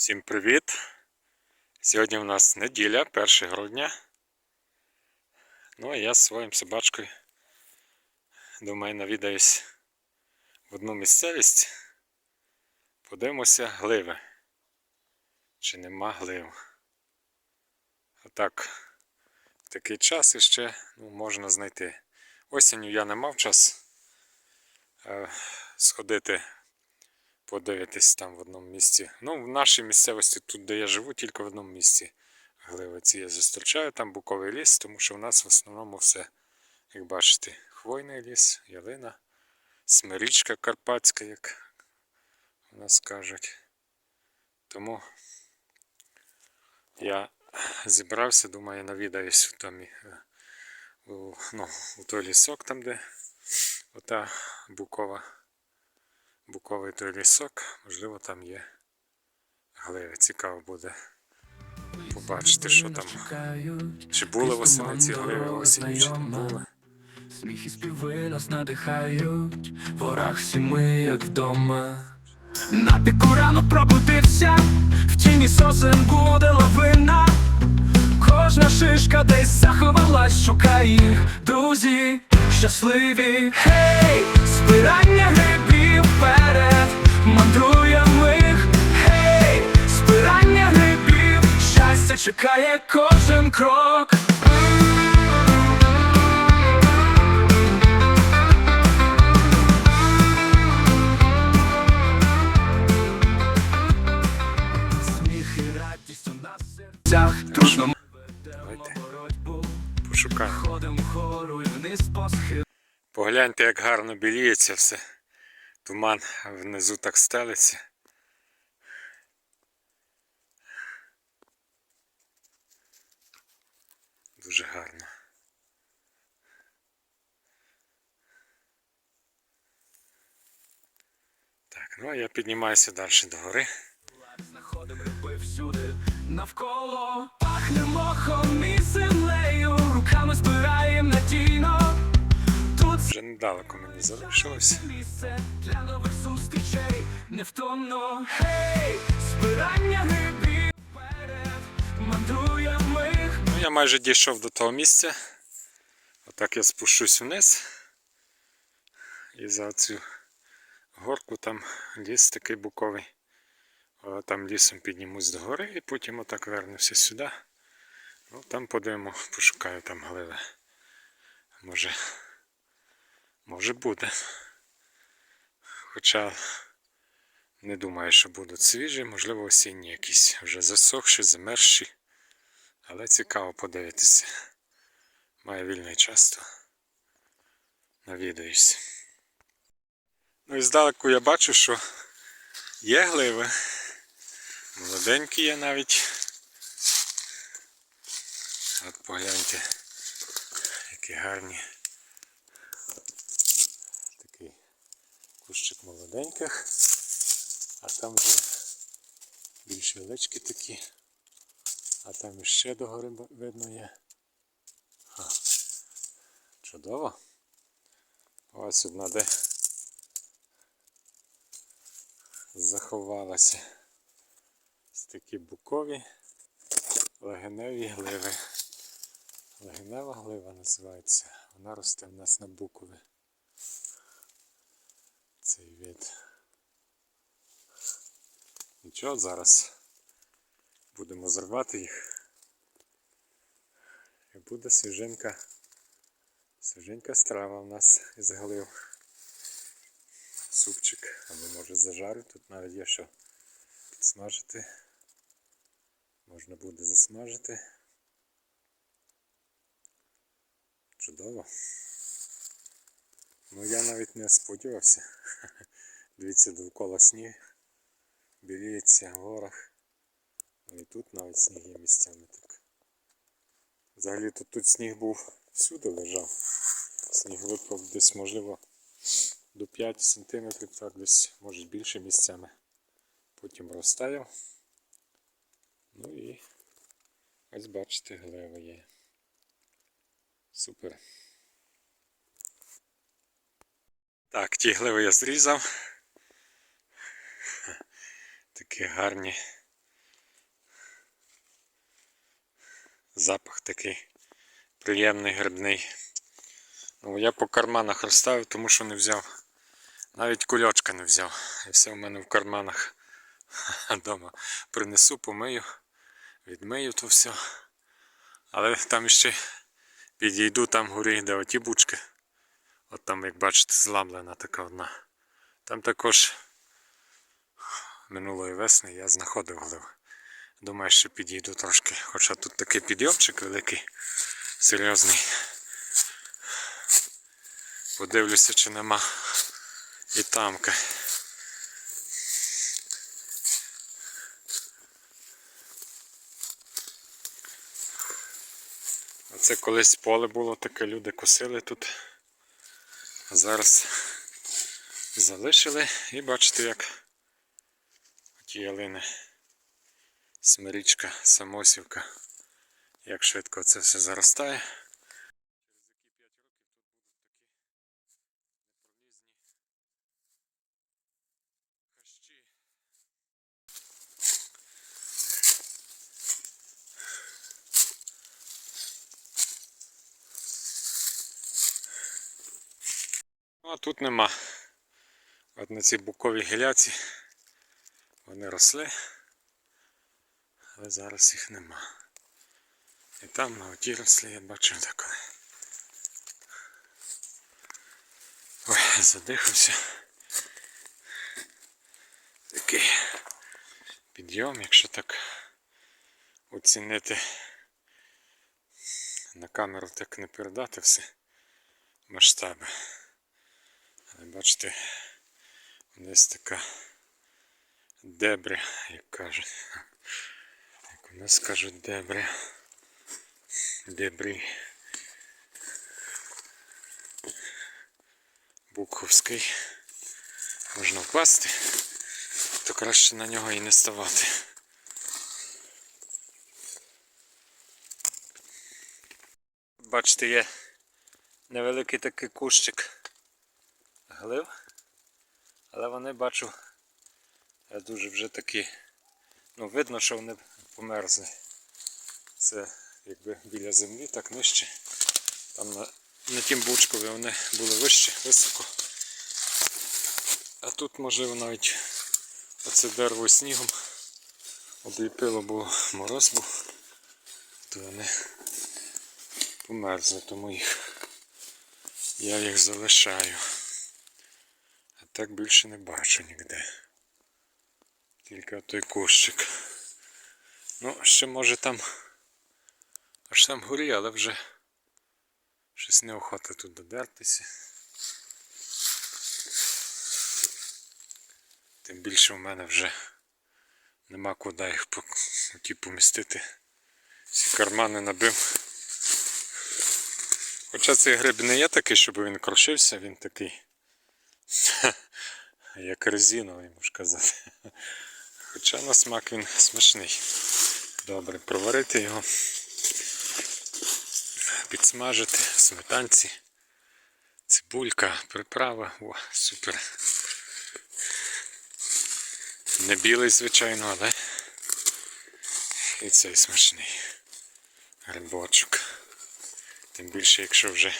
Всім привіт! Сьогодні у нас неділя, 1 грудня. Ну а я з своїм собачкою думаю навідаюсь в одну місцевість. Подивимося гливи. Чи нема глив. Отак, в такий час іще ну, можна знайти. Осінню я не мав час е, сходити подивитись там в одному місці. Ну, в нашій місцевості, тут, де я живу, тільки в одному місці гливиці я зустрічаю. Там буковий ліс, тому що в нас в основному все, як бачите, хвойний ліс, ялина, смирічка карпатська, як у нас кажуть. Тому я зібрався, думаю, навідаюсь там, е, у, ну, у той лісок, там, де ота букова буковий той лісок, можливо, там є гливи. Цікаво буде побачити, що там. Чи були восени ці гливи осінні, чи не були. Сміх і співи нас надихають, ворог всі ми, як вдома. На піку рано пробудився, в тіні сосен буде лавина. Кожна шишка десь заховалась, шукає їх, друзі, щасливі. Гей, збирання чекає кожен крок. Сміх і радість у нас в серцях Трудно ми Давайте ведемо боротьбу пошукаємо. Ходимо хору і вниз по схилу Погляньте, як гарно біліється все. Туман внизу так стелиться. Дуже гарно. Так, ну а я піднімаюся далі до гори. Знаходимо гриби всюди Навколо. Пахне мохом і землею. Руками збираєм надійно. Тут Вже недалеко мені залишилось. місце для нових зустрічей. Невтомно, гей, збирання грибів вперед. Мандруємо Я майже дійшов до того місця. Отак я спущусь вниз. І за цю горку там ліс такий буковий. О, Там лісом піднімусь до гори і потім отак вернуся сюди. Ну, там подивимо, пошукаю там гливи. Може, може буде. Хоча не думаю, що будуть свіжі, можливо, осінні якісь, вже засохші, замерзші. Але цікаво подивитися. Має вільний час, то навідаюсь. Ну і здалеку я бачу, що є гливи. Молоденькі є навіть. От погляньте, які гарні. Такий кущик молоденьких, а там вже більш величкі такі. А там іще догори видно є. Ха. Чудово. Ось одна де заховалася. Ось такі букові легеневі гливи. Легенева глива називається. Вона росте в нас на букові. Цей вид. Нічого зараз будемо зривати їх. І буде свіженька, свіженька страва в нас із глив. Супчик, або може зажарю, тут навіть є що підсмажити. Можна буде засмажити. Чудово. Ну я навіть не сподівався. Дивіться довкола сніг. Біліється в горах. Ну і тут навіть сніг є місцями так. Взагалі то тут сніг був всюди лежав. Сніг випав десь, можливо, до 5 см, так десь, може більше місцями. Потім розтаяв. Ну і ось бачите, глева є. Супер. Так, ті гливи я зрізав. Такі гарні Запах такий приємний, грибний. Ну, я по карманах розставив, тому що не взяв. Навіть кульочка не взяв. І все в мене в карманах вдома. Принесу, помию, відмию то все. Але там ще підійду, там горі, де оті бучки. От там, як бачите, зламлена така одна. Там також минулої весни я знаходив глив. Думаю, що підійду трошки. Хоча тут такий підйомчик великий, серйозний. Подивлюся, чи нема і тамка. Оце колись поле було таке, люди косили тут. А зараз залишили і бачите, як ті ялини. Смирічка, самосівка. Як швидко це все заростає. Ну, а тут нема. От на цій буковій гіляці вони росли, але зараз їх нема. І там на оті росли, я бачив деколи. Ой, задихався. Такий підйом, якщо так оцінити на камеру так не передати все масштаби. Але бачите, десь така дебря, як кажуть. Нас кажуть дебря. Дебрі. Букховський. Можна впасти, то краще на нього і не ставати. Бачите, є невеликий такий кущик глив, але вони бачу дуже вже такі, ну видно, що вони померзли. Це якби біля землі, так нижче. Там на, на тім бучкові вони були вище, високо. А тут можливо навіть оце дерево снігом обліпило, бо мороз був, то вони померзли, тому їх я їх залишаю. А так більше не бачу ніде. Тільки той кущик. Ну, ще може там аж там горі, але вже щось неохота тут додертися. Тим більше в мене вже нема куди їх ті помістити. Всі кармани набив. Хоча цей гриб не є такий, щоб він крошився, він такий як резиновий, можна казати. Хоча на смак він смачний. Добре, проварити його, підсмажити сметанці, цибулька, приправа. О, супер. Не білий, звичайно, але і цей смачний грибочок. Тим більше, якщо вже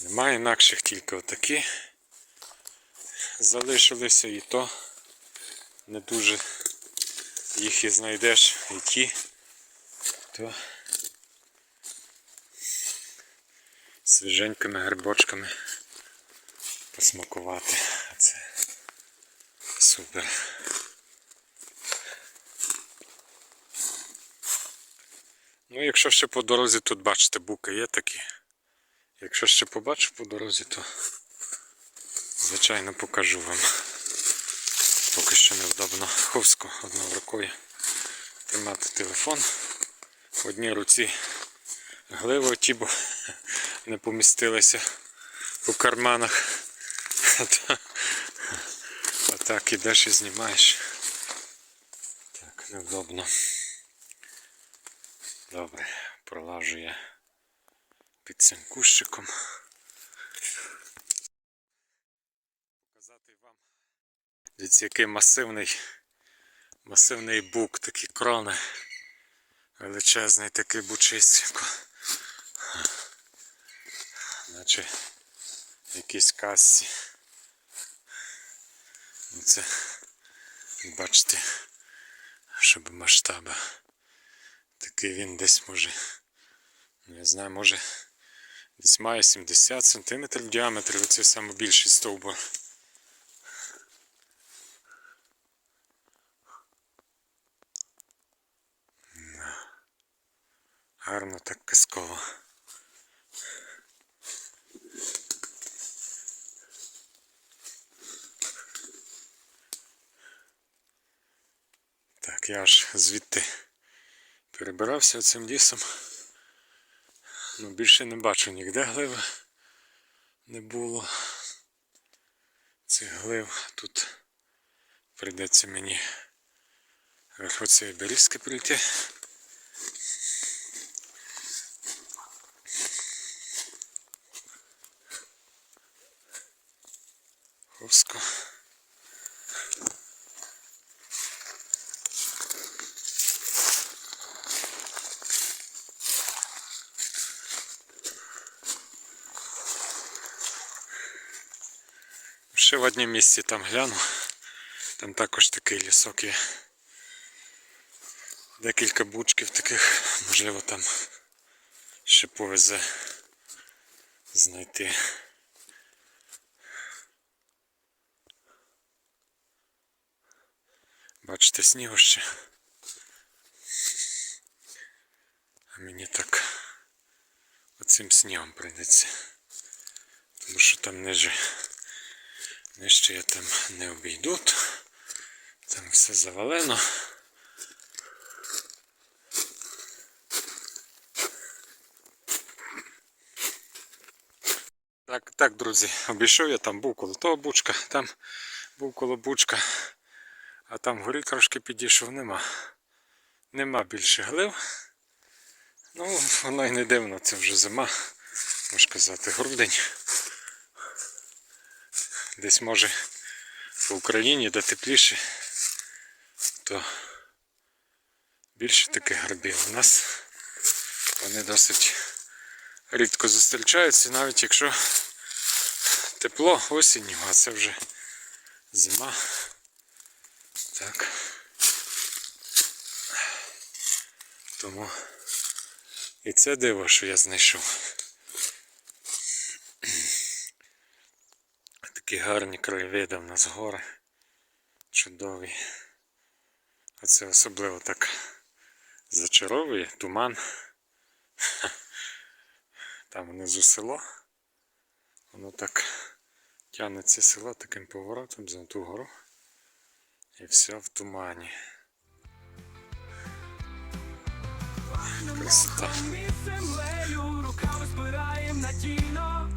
немає інакших, тільки отакі залишилися і то не дуже їх і знайдеш і ті, то свіженькими грибочками посмакувати. Це супер. Ну, якщо ще по дорозі тут бачите, буки є такі. Якщо ще побачу по дорозі, то звичайно покажу вам. Поки що невдобно ховсько одною рукою тримати телефон. В одній руці гливо ті, бо не помістилися у карманах. А так ідеш і знімаєш. Так, невдобно. Добре, пролажу я під цим кущиком. Показати вам. Дивіться, який масивний, масивний бук, такі крони Величезний такий бучисько. Наче в якійсь касці. Ну це, бачите, щоб масштаби. Такий він десь може, ну я знаю, може десь має 70 см в діаметрі, оце найбільший стовбур. Гарно так казково. Так, я аж звідти перебирався цим лісом. Ну, більше не бачу ніде гливи не було. Цих глив тут прийдеться мені верху цієї берізки прийти. Ховсько. Ще в однім місці там гляну. Там також такий лісок є. Декілька бучків таких, можливо там ще повезе знайти. Бачите, снігу ще. А мені так оцим снігом прийдеться. Тому що там ниже, нижче я там не обійду. Там все завалено. Так, так, друзі, обійшов я там був коло того бучка, там був коло бучка. А там вгорі трошки підійшов, нема. Нема більше глив. Ну, воно й не дивно, це вже зима, можна казати, грудень. Десь може в Україні, де тепліше, то більше таких грибів. У нас вони досить рідко зустрічаються, навіть якщо тепло осінню, а це вже зима. Так. Тому і це диво, що я знайшов. Такі гарні краєвиди в нас гори. Чудові. А це особливо так зачаровує туман. Там внизу село. Воно так тягнеться село таким поворотом за ту гору. І все в тумані. Красота. Землею руками збираєм надійно.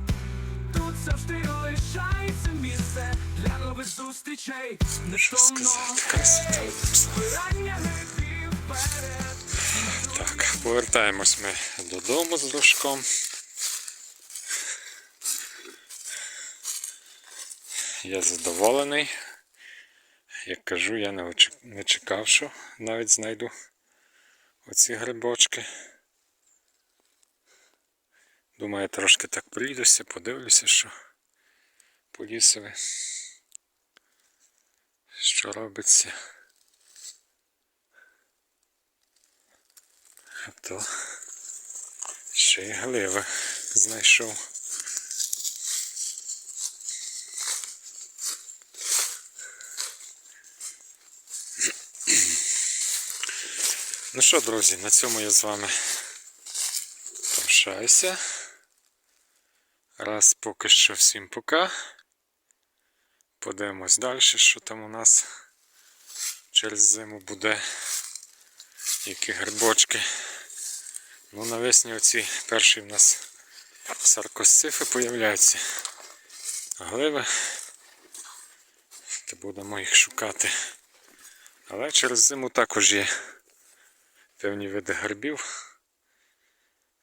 Тут завжди лишається місце для нових зустрічей. Що сказати, красота. Так, повертаємось ми додому з дошком. Я задоволений. Як кажу, я не чекав, що навіть знайду оці грибочки. Думаю, трошки так прийдуся, подивлюся, що по лісові. Що робиться. А то ще й гливи знайшов. Ну що, друзі, на цьому я з вами прощаюся. Раз поки що всім пока. Подивимось далі, що там у нас через зиму буде. Які грибочки. Ну, навесні оці перші в нас саркосцифи появляються. Гливи. Будемо їх шукати. Але через зиму також є певні види грибів.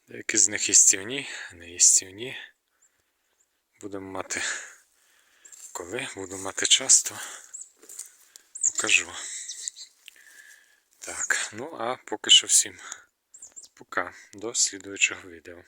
Деякі з них їстівні, не їстівні. Будемо мати коли, буду мати час, то покажу. Так, ну а поки що всім Пока. До слідуючого відео.